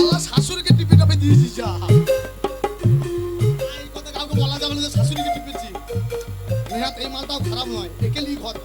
শালা টিপে টাপে দিয়েছি যা। এই কথা কাউকে বলা যাবে না যে শাশুড়িকে টিপেছি। এই মালটাও খারাপ নয় একে লিখ ঘর।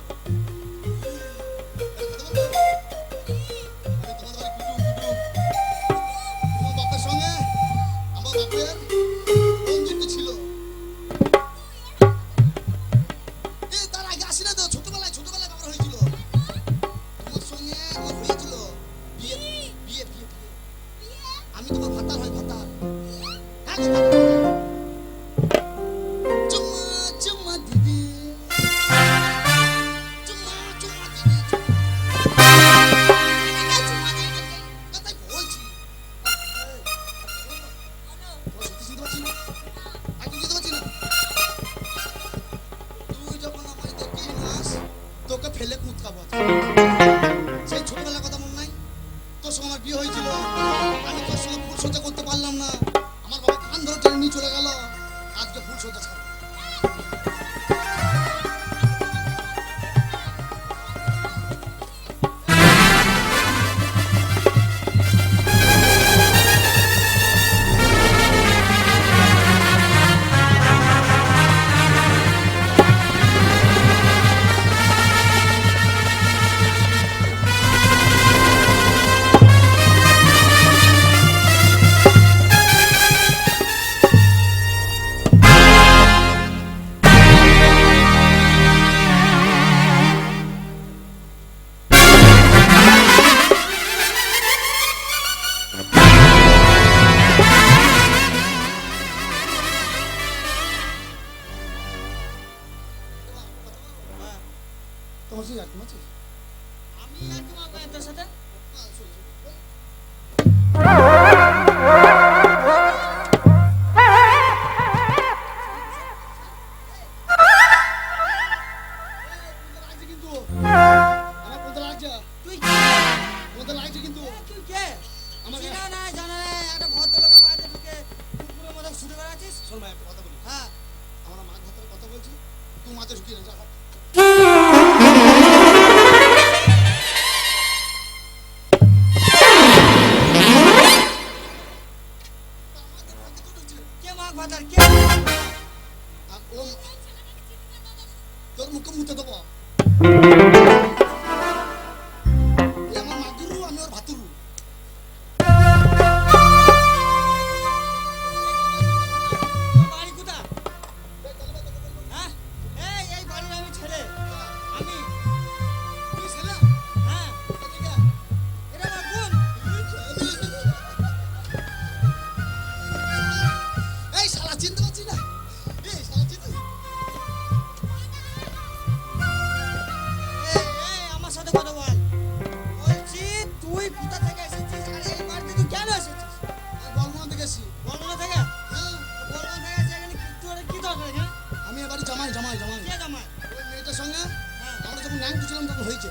যখন ন্যাং ছিলাম তখন হয়েছে।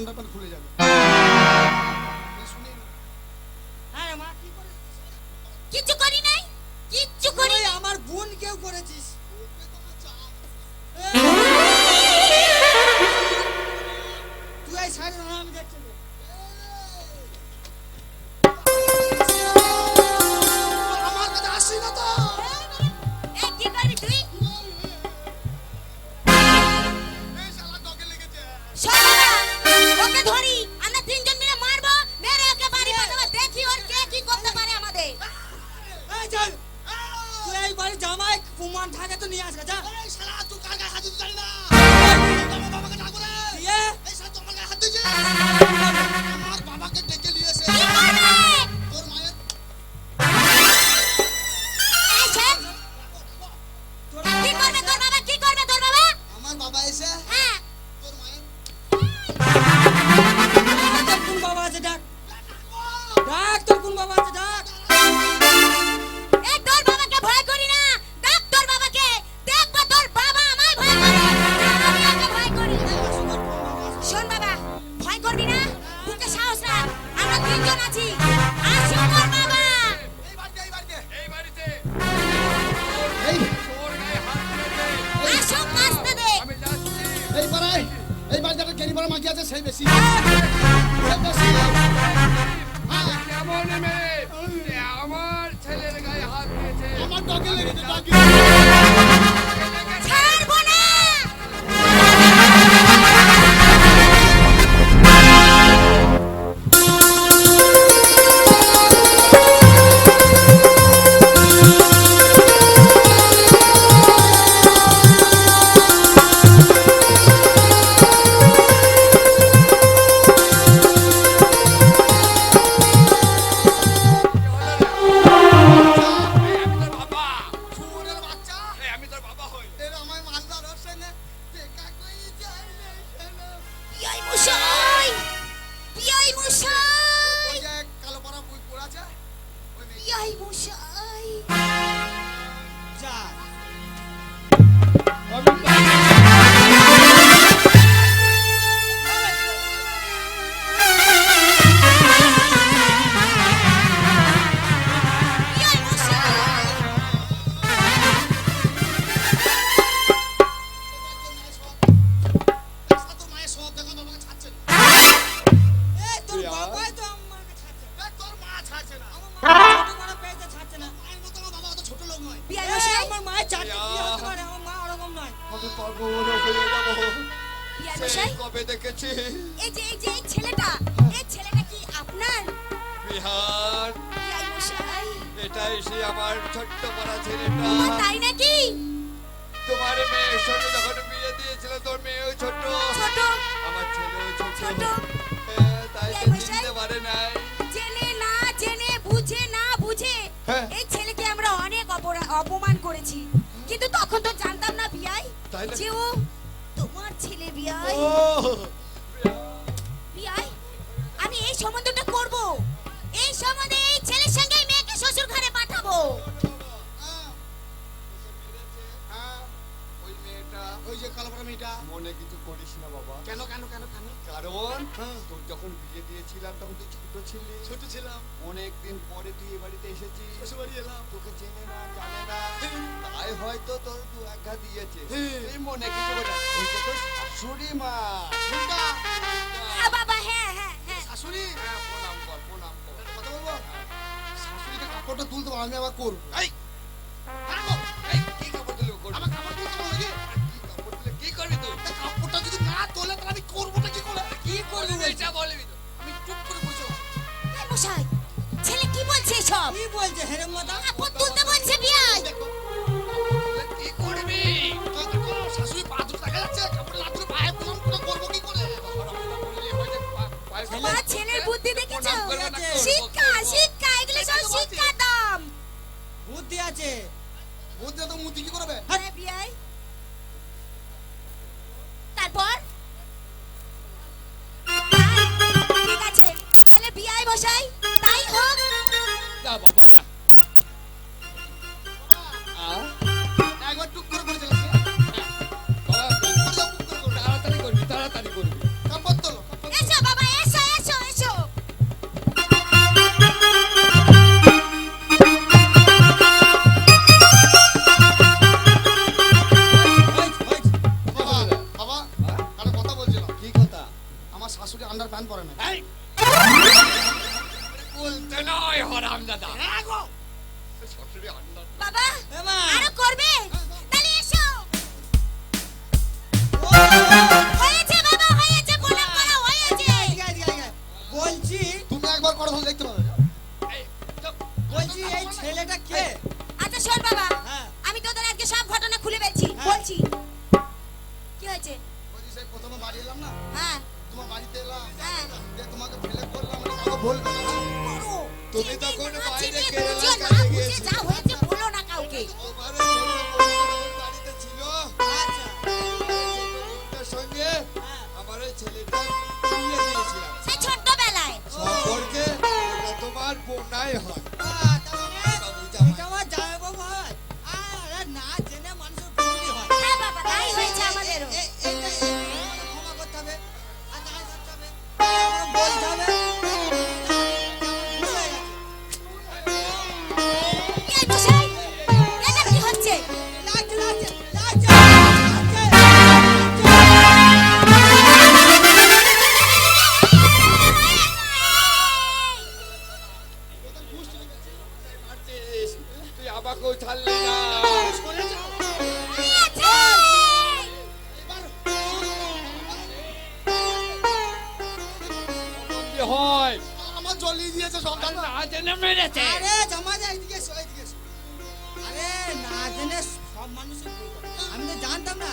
ঠান্ডা পানি খুলে যাবে। পারে নাই। জেনে না জেনে বুঝে না বুঝে হ্যাঁ। এই ছেলেকে আমরা অনেক অপমান করেছি। কিন্তু তখন তো জানতাম না বিয়াই যে ও তোমার ছেলে বিয়াই। যখন বিয়ে দিয়েছিলাম তখন তুই ছোট ছিলি। ছোট ছিলাম। অনেক দিন পরে তুই এ বাড়িতে এসেছিস। শ্বশুরবাড়ি এলাম। তোকে চেনে না জানে না। তাই হয়তো তোর দু আঘা দিয়েছে। এই মনে কিছু বলে ওইটা তোর শাশুড়ি মা। বাবা হ্যাঁ হ্যাঁ হ্যাঁ। শাশুড়ি? হ্যাঁ প্রণাম কর প্রণাম কর। কথা বলব? হ্যাঁ। শাশুড়িকে কাপড়টা তুলতে আমি আবার করব। এই। হ্যাঁ। কি কাপড় তুলে কি করবি তুই? হ্যাঁ। কাপড়টা যদি না তোলে তাহলে আমি করবোটা কি করে? কি করবি এটা বলবি তো আমি চুপ করে বসে। মশাই ছেলে কি বলছে সব কি বলছে হেরে মাতা? আপন তুলতে বলছে বিয়াই কি করবি? তোর তো শাশুড়ি পাথর দেখা যাচ্ছে? কাপড় লাত্র পায়ে পুরো পুরো করব কি করে? বাবা ছেলের বুদ্ধি দেখেছ? শিক্ষা শিক্ষা এগুলো সব শিক্ষা দাম। বুদ্ধি আছে। বুদ্ধি তো মুতি কি করবে? হ্যাঁ বিয়াই শাশুড়ি আন্ডার প্যান্ট পরে না। এই! বলতে নয় হরাম দাদা। আন্ডার বাবা আরও করবে? তাহলে এসো। হয়েছে বাবা হয়েছে প্রণাম করা হয়েছে। এদিকে, এদিকে, এদিকে। বলছি তুমি একবার করে তাহলে দেখতে পাবে। এই, বলছি এই ছেলেটা কে? আচ্ছা শোন বাবা। হ্যাঁ। আমি তোদের আজকে সব ঘটনা খুলে বলছি হ্যাঁ। বলছি। কি হয়েছে? বলছি সেই প্রথমে বাড়ি এলাম না। হ্যাঁ। তোমার বাড়িতে এলাম। তোমাকে ফেলে করলাম মানে কাউকে বলবে না। তুমি তখন বাইরে চিনি কেরালার বুঝে না, কাজে বুঝে যা হয়েছে বলো না কাউকে। তোমার এই ছোট বোনটা যখন বাড়িতে ছিল। আচ্ছা। সঙ্গে। আমার ওই ছেলেটা বিয়ে দিয়েছিলাম। সেই ছোট্টবেলায়। সম্পর্কে তোমার বোনাই হয়। তুই ছাড়লি না। হয়। আমার জলিয়ে দিয়েছে সব না জেনে মেরেছে। আরে জামাই যা, এদিকে এসো, এদিকে আরে না জেনে সব মানুষের ভুল আমি তো জানতাম না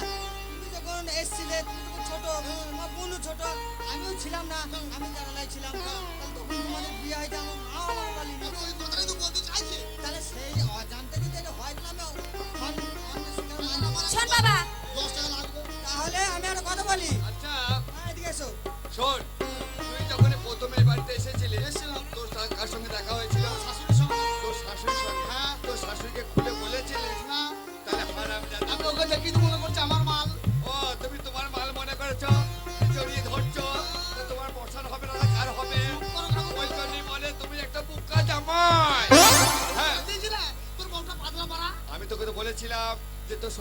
তুমি যখন এসছিলে তুমি তখন ছোট আমার বোনও ছোট। আমিও ছিলাম না আমি জানালাই ছিলাম। তখন তোমাদের বিয়ে হয়েছে আমার মা আমার তো তাহলে সেই অজান্তে বাবা। তাহলে আমি একটা কথা বলি। আচ্ছা। হ্যাঁ, এদিকে এসো। শোন।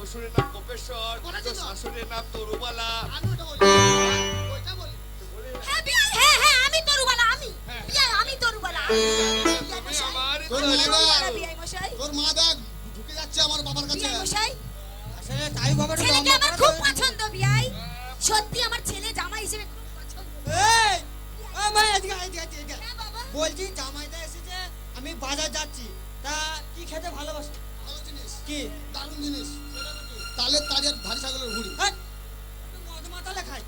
শ্বশুরের নাম গোপেশ্বর তোর শাশুড়ির নাম তরুবালা। আমি ওটা বলি। ওইটা বলি বিয়াই আমি তরুবালা আমি। আমি তরুবালা। তোর মা দেখ বিয়াই মশাই। তোর মা দেখ ঢুকে যাচ্ছে আমার বাবার কাছে। বিয়াই মশাই। আসলে তাই বাবাটা ছেলেকে আমার খুব পছন্দ বিয়াই সত্যি আমার ছেলে জামাই হিসেবে খুব পছন্দ। এই! আমার এদিকে এদিকে এদিকে, এদিকে বাবা। বলছি জামাইদা এসেছে আমি বাজার যাচ্ছি। তা কি খেতে ভালোবাসো? ভালো জিনিস। কি? দারুণ জিনিস। তালে তারিয়ার ধারি ছাগলের হুড়ি। হাট! একটু মদ মাতালে খাই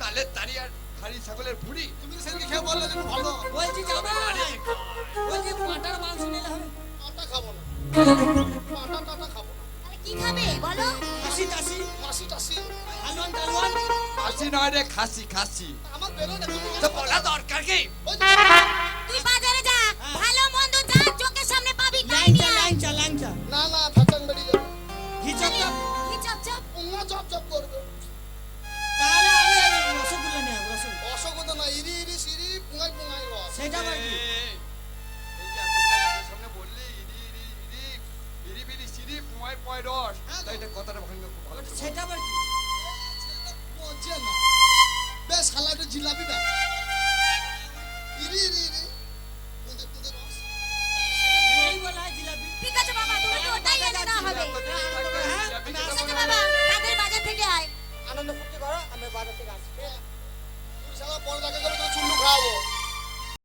তালের তারি আর হাড়ি ছাগলের ভুড়ি তুমি সেদিকে খেয়ে বললে যে ভালো বলছি জামাই বলছি পাটার মাংস নিলে হবে। আটা খাব না। আটা টাটা খাব কি খাবে? বলো। কাশি টাশি মাসি টাসি। আলুয়ান টালুয়ান। খাসি নয় রে খাসি খাসি। আমার বেরো না তো বলা দরকার কি? তুই